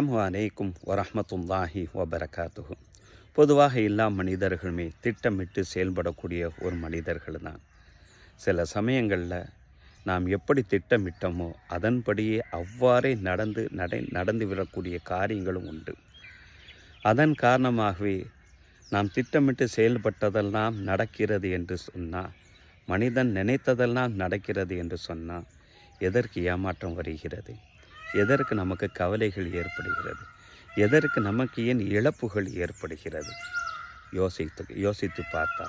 அலைக்கும் வரமத்துல்லாஹி வபரகாத்துகு பொதுவாக எல்லா மனிதர்களுமே திட்டமிட்டு செயல்படக்கூடிய ஒரு மனிதர்கள் தான் சில சமயங்களில் நாம் எப்படி திட்டமிட்டோமோ அதன்படியே அவ்வாறே நடந்து நடை நடந்து விடக்கூடிய காரியங்களும் உண்டு. அதன் காரணமாகவே நாம் திட்டமிட்டு செயல்பட்டதெல்லாம் நடக்கிறது என்று சொன்னால் மனிதன் நினைத்ததெல்லாம் நடக்கிறது என்று சொன்னால் எதற்கு ஏமாற்றம் வருகிறது? எதற்கு நமக்கு கவலைகள் ஏற்படுகிறது? எதற்கு நமக்கு ஏன் இழப்புகள் ஏற்படுகிறது? யோசித்து யோசித்து பார்த்தா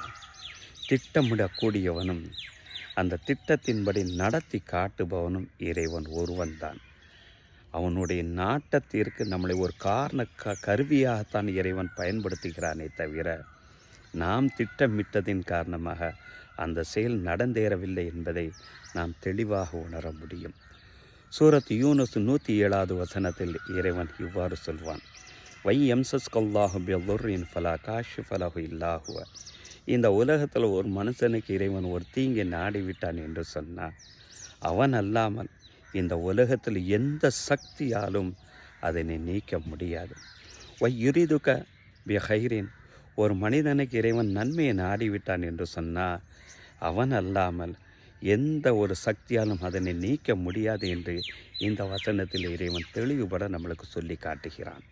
திட்டமிடக்கூடியவனும் அந்த திட்டத்தின்படி நடத்தி காட்டுபவனும் இறைவன் ஒருவன்தான். அவனுடைய நாட்டத்திற்கு நம்மளை ஒரு காரண க கருவியாகத்தான் இறைவன் பயன்படுத்துகிறானே தவிர நாம் திட்டமிட்டதின் காரணமாக அந்த செயல் நடந்தேறவில்லை என்பதை நாம் தெளிவாக உணர முடியும். சூரத் யூனஸ் நூற்றி ஏழாவது வசனத்தில் இறைவன் இவ்வாறு சொல்வான். வை எம்சஸ் கொல்லாஹு பெல்லொர்ரின் ஃபலா காஷு ஃபலாஹு இல்லாஹுவ இந்த உலகத்தில் ஒரு மனுஷனுக்கு இறைவன் ஒரு தீங்கை நாடிவிட்டான் என்று சொன்னான் அவன் அல்லாமல் இந்த உலகத்தில் எந்த சக்தியாலும் அதனை நீக்க முடியாது. வை யுரிதுக பிஹைரின். ஒரு மனிதனுக்கு இறைவன் நன்மையை நாடிவிட்டான் என்று சொன்னால் அவன் அல்லாமல் எந்த ஒரு சக்தியாலும் அதனை நீக்க முடியாது என்று இந்த வசனத்தில் இறைவன் தெளிவுபட நம்மளுக்கு சொல்லி காட்டுகிறான்.